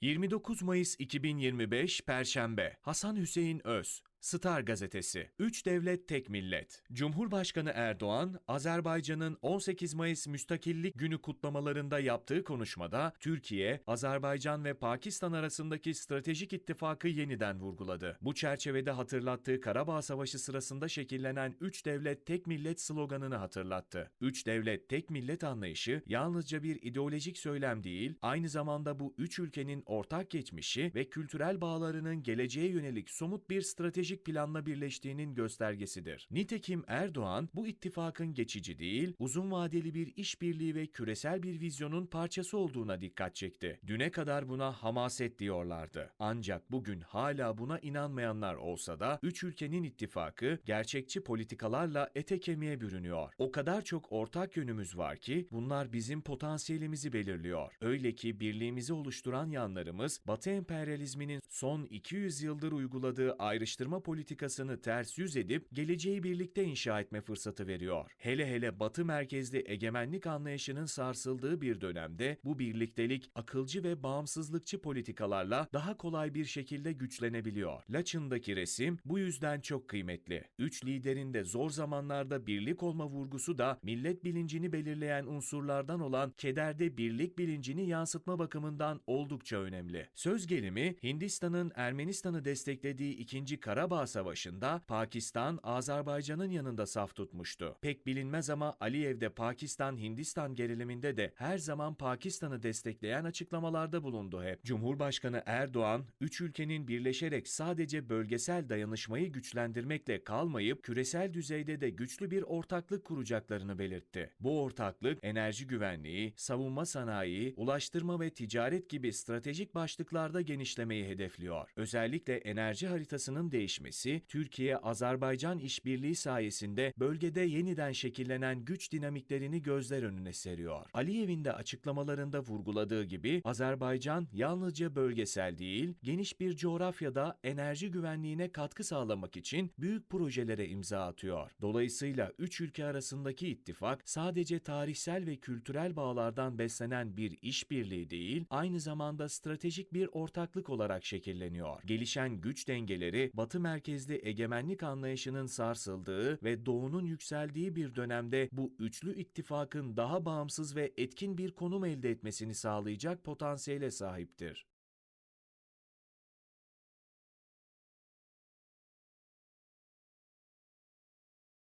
29 Mayıs 2025 Perşembe. Hasan Hüseyin Öz Star Gazetesi 3 Devlet Tek Millet Cumhurbaşkanı Erdoğan, Azerbaycan'ın 18 Mayıs Müstakillik Günü kutlamalarında yaptığı konuşmada Türkiye, Azerbaycan ve Pakistan arasındaki stratejik ittifakı yeniden vurguladı. Bu çerçevede hatırlattığı Karabağ Savaşı sırasında şekillenen 3 Devlet Tek Millet sloganını hatırlattı. 3 Devlet Tek Millet anlayışı yalnızca bir ideolojik söylem değil, aynı zamanda bu üç ülkenin ortak geçmişi ve kültürel bağlarının geleceğe yönelik somut bir stratejik planla birleştiğinin göstergesidir. Nitekim Erdoğan bu ittifakın geçici değil, uzun vadeli bir işbirliği ve küresel bir vizyonun parçası olduğuna dikkat çekti. Düne kadar buna hamaset diyorlardı. Ancak bugün hala buna inanmayanlar olsa da üç ülkenin ittifakı gerçekçi politikalarla ete kemiğe bürünüyor. O kadar çok ortak yönümüz var ki bunlar bizim potansiyelimizi belirliyor. Öyle ki birliğimizi oluşturan yanlarımız Batı emperyalizminin son 200 yıldır uyguladığı ayrıştırma politikasını ters yüz edip geleceği birlikte inşa etme fırsatı veriyor. Hele hele Batı merkezli egemenlik anlayışının sarsıldığı bir dönemde bu birliktelik akılcı ve bağımsızlıkçı politikalarla daha kolay bir şekilde güçlenebiliyor. Laçın'daki resim bu yüzden çok kıymetli. Üç liderin de zor zamanlarda birlik olma vurgusu da millet bilincini belirleyen unsurlardan olan kederde birlik bilincini yansıtma bakımından oldukça önemli. Söz gelimi Hindistan'ın Ermenistan'ı desteklediği 2. Karabağ Savaşı'nda Pakistan Azerbaycan'ın yanında saf tutmuştu. Pek bilinmez ama Aliyev'de Pakistan-Hindistan geriliminde de her zaman Pakistan'ı destekleyen açıklamalarda bulundu hep. Cumhurbaşkanı Erdoğan, üç ülkenin birleşerek sadece bölgesel dayanışmayı güçlendirmekle kalmayıp küresel düzeyde de güçlü bir ortaklık kuracaklarını belirtti. Bu ortaklık enerji güvenliği, savunma sanayi, ulaştırma ve ticaret gibi stratejik başlıklarda genişlemeyi hedefliyor. Özellikle enerji haritasının değişmesi, Türkiye-Azerbaycan işbirliği sayesinde bölgede yeniden şekillenen güç dinamiklerini gözler önüne seriyor. Aliyev'in de açıklamalarında vurguladığı gibi Azerbaycan yalnızca bölgesel değil, geniş bir coğrafyada enerji güvenliğine katkı sağlamak için büyük projelere imza atıyor. Dolayısıyla üç ülke arasındaki ittifak sadece tarihsel ve kültürel bağlardan beslenen bir işbirliği değil, aynı zamanda stratejik bir ortaklık olarak şekilleniyor. Gelişen güç dengeleri Batı merkezli egemenlik anlayışının sarsıldığı ve Doğu'nun yükseldiği bir dönemde bu üçlü ittifakın daha bağımsız ve etkin bir konum elde etmesini sağlayacak potansiyele sahiptir.